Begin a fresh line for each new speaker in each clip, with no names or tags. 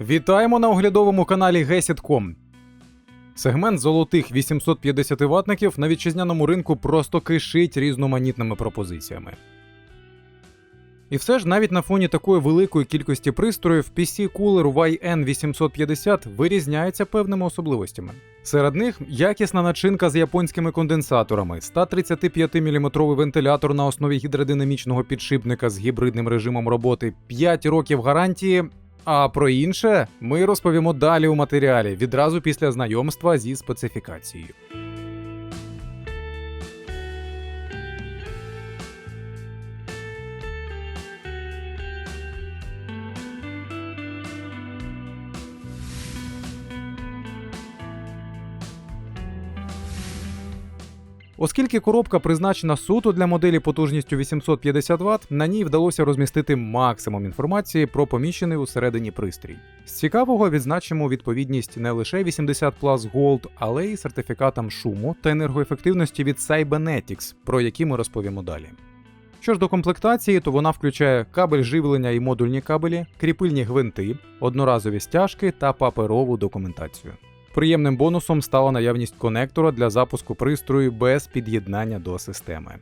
Вітаємо на оглядовому каналі GESIT.com. Сегмент золотих 850 ватників на вітчизняному ринку просто кишить різноманітними пропозиціями. І все ж навіть на фоні такої великої кількості пристроїв PC Cooler YN850 вирізняється певними особливостями. Серед них якісна начинка з японськими конденсаторами, 135 мм вентилятор на основі гідродинамічного підшипника з гібридним режимом роботи, 5 років гарантії. А про інше ми розповімо далі у матеріалі відразу після знайомства зі специфікацією. Оскільки коробка призначена суто для моделі потужністю 850 Вт, на ній вдалося розмістити максимум інформації про поміщений усередині пристрій. З цікавого відзначимо відповідність не лише 80 Plus Gold, але й сертифікатам шуму та енергоефективності від Cybernetics, про які ми розповімо далі. Що ж до комплектації, то вона включає кабель живлення і модульні кабелі, кріпильні гвинти, одноразові стяжки та паперову документацію. Приємним бонусом стала наявність конектора для запуску пристрою без під'єднання до системи.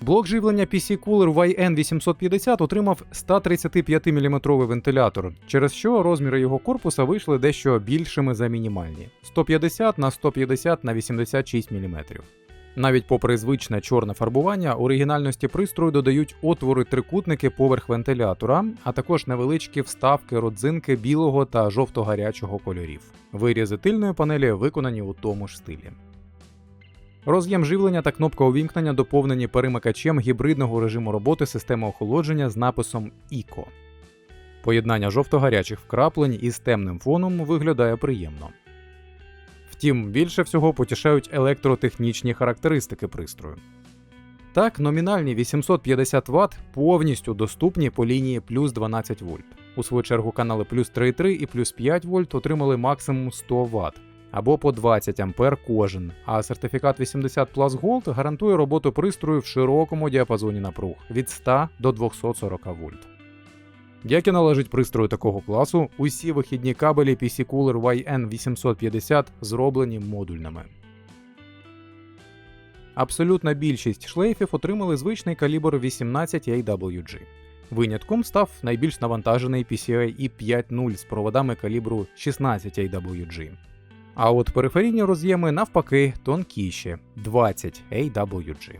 Блок живлення PC Cooler YN850 отримав 135 мм вентилятор, через що розміри його корпуса вийшли дещо більшими за мінімальні 150 на 150 на 86 мм. Навіть попри звичне чорне фарбування, оригінальності пристрою додають отвори трикутники поверх вентилятора, а також невеличкі вставки родзинки білого та жовто-гарячого кольорів. Вирізи тильної панелі виконані у тому ж стилі. Роз'єм живлення та кнопка увімкнення доповнені перемикачем гібридного режиму роботи системи охолодження з написом ICO. Поєднання жовто-гарячих вкраплень із темним фоном виглядає приємно. Втім, більше всього потішають електротехнічні характеристики пристрою. Так, номінальні 850 Вт повністю доступні по лінії плюс 12 вольт. У свою чергу канали плюс 3,3 і плюс 5 вольт отримали максимум 100 Вт або по 20 А кожен, а сертифікат 80 Plus Gold гарантує роботу пристрою в широкому діапазоні напруг від 100 до 240 вольт. Як і належить пристрою такого класу, усі вихідні кабелі PC Cooler YN850 зроблені модульними. Абсолютна більшість шлейфів отримали звичний калібр 18 AWG. Винятком став найбільш навантажений PCI E5.0 з проводами калібру 16 AWG. А от периферійні роз'єми навпаки тонкіші 20 AWG.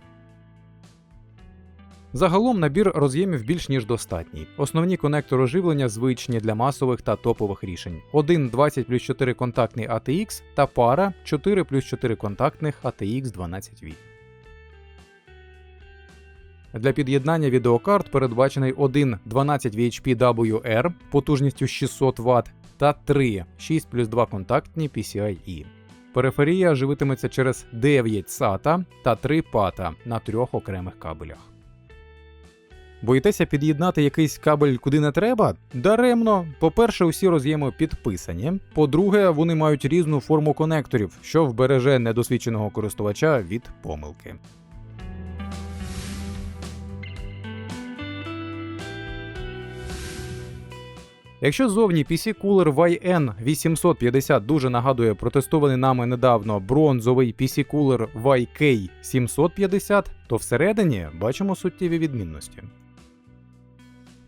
Загалом набір роз'ємів більш ніж достатній. Основні конектори живлення звичні для масових та топових рішень. Один 20 плюс 4 контактний ATX та пара 4 плюс 4 контактних ATX 12V. Для під'єднання відеокарт передбачений один 12 VHP потужністю 600 Вт та 3 6 плюс 2 контактні PCIe. Периферія живитиметься через 9 SATA та 3 PATA на трьох окремих кабелях. Боїтеся під'єднати якийсь кабель куди не треба? Даремно. По-перше, усі роз'єми підписані. По-друге, вони мають різну форму конекторів, що вбереже недосвідченого користувача від помилки. Якщо зовні PC Cooler YN850 дуже нагадує протестований нами недавно бронзовий PC Cooler YK750, то всередині бачимо суттєві відмінності.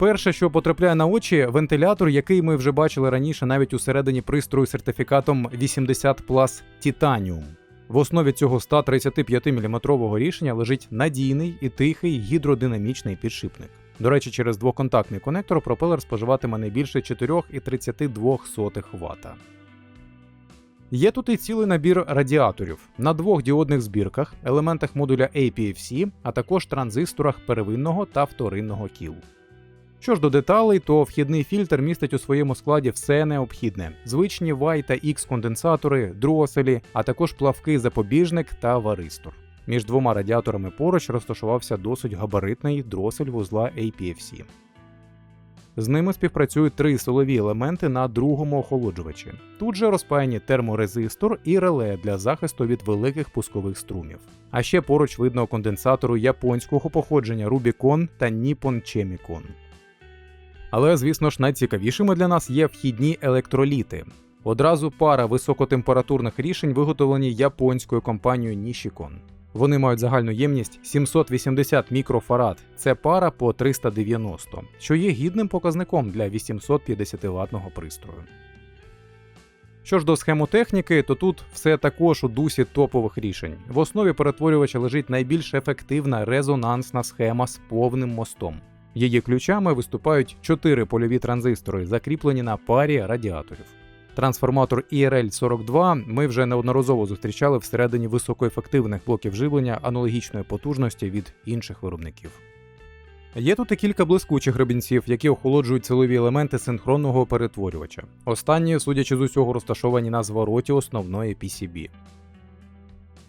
Перше, що потрапляє на очі, вентилятор, який ми вже бачили раніше навіть у середині пристрою сертифікатом 80 Plus Titanium. В основі цього 135 мм рішення лежить надійний і тихий гідродинамічний підшипник. До речі, через двоконтактний конектор пропелер споживатиме не більше 4,32 Вт. Є тут і цілий набір радіаторів на двох діодних збірках, елементах модуля APFC, а також транзисторах первинного та вторинного кіл. Що ж до деталей, то вхідний фільтр містить у своєму складі все необхідне: звичні Y та X конденсатори, дроселі, а також плавкий запобіжник та варистор. Між двома радіаторами поруч розташувався досить габаритний дросель вузла APFC. З ними співпрацюють три силові елементи на другому охолоджувачі. Тут же розпаяні терморезистор і реле для захисту від великих пускових струмів. А ще поруч видно конденсатору японського походження Rubicon та Nippon Chemicon. Але, звісно ж, найцікавішими для нас є вхідні електроліти. Одразу пара високотемпературних рішень виготовлені японською компанією Nishikon. Вони мають загальну ємність 780 мікрофарад. Це пара по 390, що є гідним показником для 850 ватного пристрою. Що ж до схемотехніки, то тут все також у дусі топових рішень. В основі перетворювача лежить найбільш ефективна резонансна схема з повним мостом. Її ключами виступають чотири польові транзистори, закріплені на парі радіаторів. Трансформатор IRL42 ми вже неодноразово зустрічали всередині високоефективних блоків живлення аналогічної потужності від інших виробників. Є тут і кілька блискучих гребінців, які охолоджують силові елементи синхронного перетворювача. Останні, судячи з усього, розташовані на звороті основної PCB.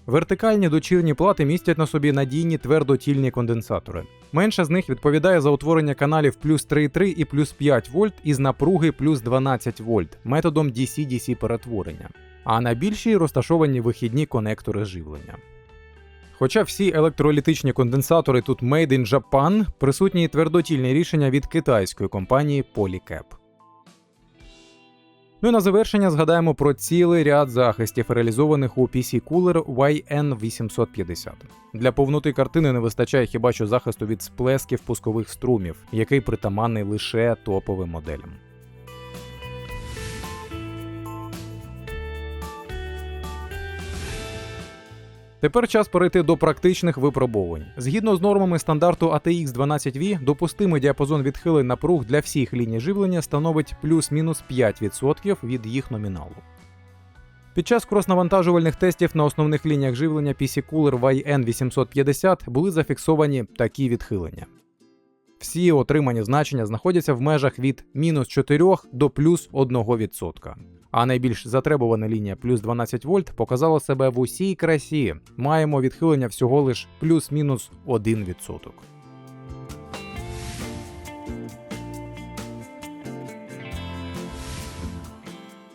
Вертикальні дочірні плати містять на собі надійні твердотільні конденсатори. Менша з них відповідає за утворення каналів плюс 3,3 і плюс 5 вольт із напруги плюс 12 вольт методом DC-DC перетворення, а на більшій розташовані вихідні конектори живлення. Хоча всі електролітичні конденсатори тут Made in Japan, присутні твердотільні рішення від китайської компанії Polycap. Ну і на завершення згадаємо про цілий ряд захистів, реалізованих у PC Cooler YN850. Для повноти картини не вистачає хіба що захисту від сплесків пускових струмів, який притаманний лише топовим моделям. Тепер час перейти до практичних випробувань. Згідно з нормами стандарту ATX 12V, допустимий діапазон відхилень напруг для всіх ліній живлення становить плюс-мінус 5% від їх номіналу. Під час крос-навантажувальних тестів на основних лініях живлення PC Cooler YN850 були зафіксовані такі відхилення. Всі отримані значення знаходяться в межах від мінус 4 до плюс 1%. А найбільш затребувана лінія плюс 12 вольт показала себе в усій красі. Маємо відхилення всього лиш плюс-мінус 1%.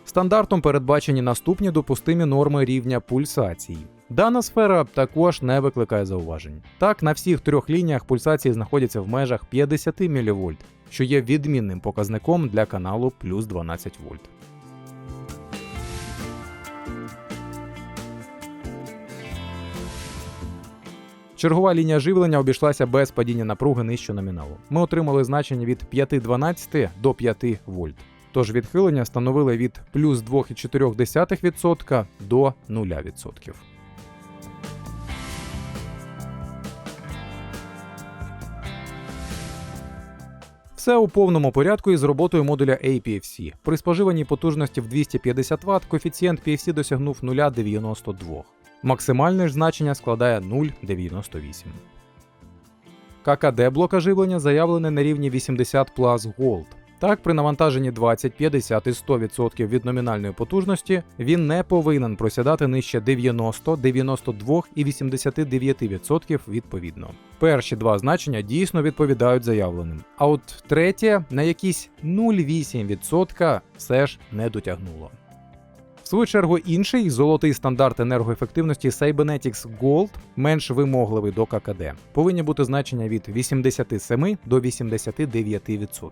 Стандартом передбачені наступні допустимі норми рівня пульсацій. Дана сфера також не викликає зауважень. Так, на всіх трьох лініях пульсації знаходяться в межах 50 мВ, що є відмінним показником для каналу плюс 12 вольт. Чергова лінія живлення обійшлася без падіння напруги нижче номіналу. Ми отримали значення від 5,12 до 5 вольт. Тож відхилення становили від плюс 2,4% до 0%. Все у повному порядку із роботою модуля APFC. При споживаній потужності в 250 Вт коефіцієнт PFC досягнув 0,92. Максимальне ж значення складає 0,98. ККД блока живлення заявлене на рівні 80 Plus Gold. Так, при навантаженні 20, 50 і 100% від номінальної потужності він не повинен просідати нижче 90, 92 і 89% відповідно. Перші два значення дійсно відповідають заявленим, а от третє на якісь 0,8% все ж не дотягнуло. В свою чергу інший золотий стандарт енергоефективності Cybernetics Gold менш вимогливий до ККД. Повинні бути значення від 87 до 89%.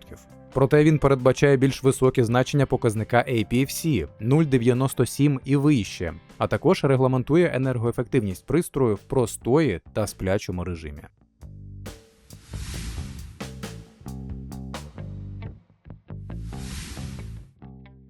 Проте він передбачає більш високі значення показника APFC 0,97 і вище, а також регламентує енергоефективність пристрою в простої та сплячому режимі.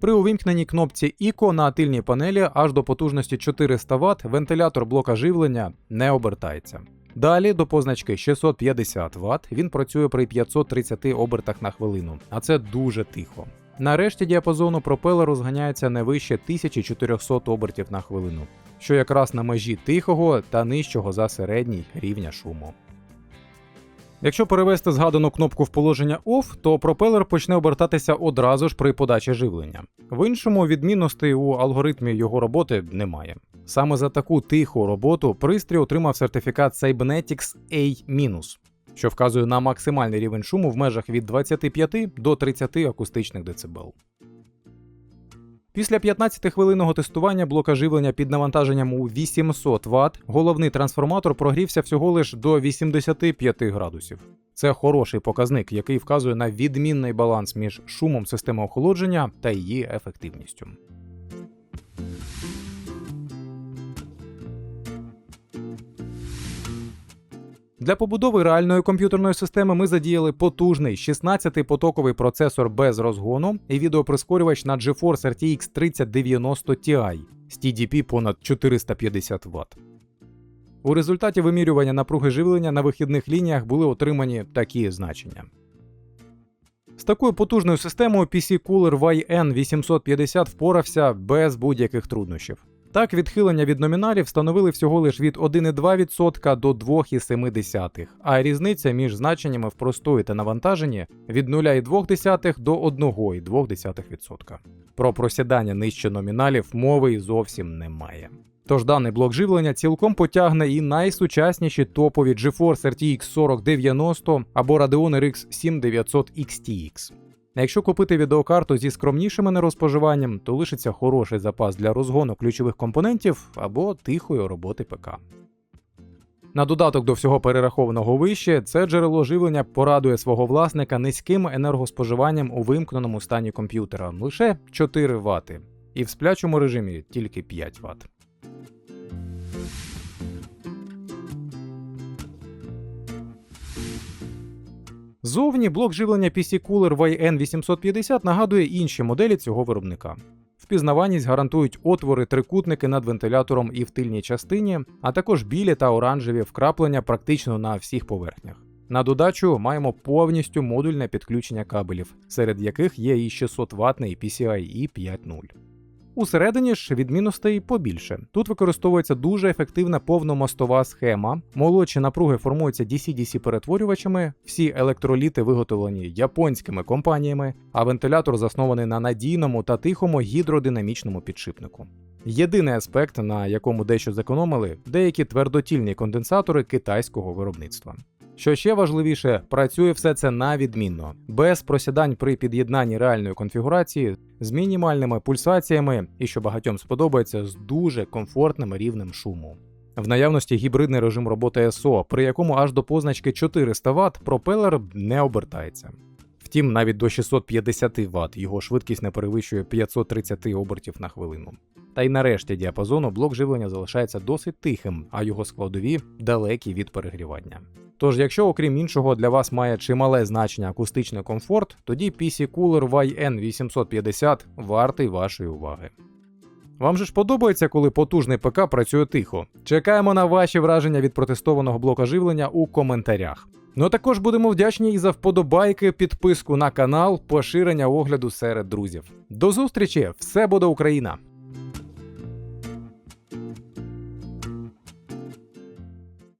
При увімкненні кнопці ICO на тильній панелі аж до потужності 400 Вт вентилятор блока живлення не обертається. Далі до позначки 650 Вт він працює при 530 обертах на хвилину, а це дуже тихо. Нарешті діапазону пропелеру зганяється не вище 1400 обертів на хвилину, що якраз на межі тихого та нижчого за середній рівня шуму. Якщо перевести згадану кнопку в положення OFF, то пропелер почне обертатися одразу ж при подачі живлення. В іншому відмінностей у алгоритмі його роботи немає. Саме за таку тиху роботу пристрій отримав сертифікат Cybernetics A-. що вказує на максимальний рівень шуму в межах від 25 до 30 акустичних децибел. Після 15-хвилинного тестування блока живлення під навантаженням у 800 Вт головний трансформатор прогрівся всього лиш до 85 градусів. Це хороший показник, який вказує на відмінний баланс між шумом системи охолодження та її ефективністю. Для побудови реальної комп'ютерної системи ми задіяли потужний 16-потоковий процесор без розгону і відеоприскорювач на GeForce RTX 3090 Ti з TDP понад 450 Вт. У результаті вимірювання напруги живлення на вихідних лініях були отримані такі значення. З такою потужною системою PC Cooler YN850 впорався без будь-яких труднощів. Так, відхилення від номіналів становили всього лиш від 1,2% до 2,7%, а різниця між значеннями в простої та навантаженні від 0,2 до 1,2%. Про просідання нижче номіналів мови й зовсім немає. Тож даний блок живлення цілком потягне і найсучасніші топові GeForce RTX 4090 або Radeon RX 7900 XTX. Якщо купити відеокарту зі скромнішим енергоспоживанням, то лишиться хороший запас для розгону ключових компонентів або тихої роботи ПК. На додаток до всього перерахованого вище, це джерело живлення порадує свого власника низьким енергоспоживанням у вимкненому стані комп'ютера лише 4 Вт, і в сплячому режимі тільки 5 Вт. Зовні блок живлення PC Cooler YN850 нагадує інші моделі цього виробника. Впізнаваність гарантують отвори трикутники над вентилятором і в тильній частині, а також білі та оранжеві вкраплення практично на всіх поверхнях. На додачу маємо повністю модульне підключення кабелів, серед яких є і 600 ватний PCIe 5.0. Усередині ж відмінностей побільше. Тут використовується дуже ефективна повномостова схема. Молодші напруги формуються DC-DC перетворювачами, всі електроліти виготовлені японськими компаніями, а вентилятор заснований на надійному та тихому гідродинамічному підшипнику. Єдиний аспект, на якому дещо зекономили, деякі твердотільні конденсатори китайського виробництва. Що ще важливіше, працює все це на відмінно, без просідань при під'єднанні реальної конфігурації, з мінімальними пульсаціями і, що багатьом сподобається, з дуже комфортним рівнем шуму. В наявності гібридний режим роботи СО, при якому аж до позначки 400 Вт пропелер не обертається. Втім, навіть до 650 Вт його швидкість не перевищує 530 обертів на хвилину. Та й нарешті діапазону блок живлення залишається досить тихим, а його складові далекі від перегрівання. Тож, якщо, окрім іншого, для вас має чимале значення акустичний комфорт, тоді PC Cooler YN850 вартий вашої уваги. Вам же ж подобається, коли потужний ПК працює тихо? Чекаємо на ваші враження від протестованого блока живлення у коментарях. Ну а також будемо вдячні і за вподобайки, підписку на канал, поширення огляду серед друзів. До зустрічі! Все буде Україна!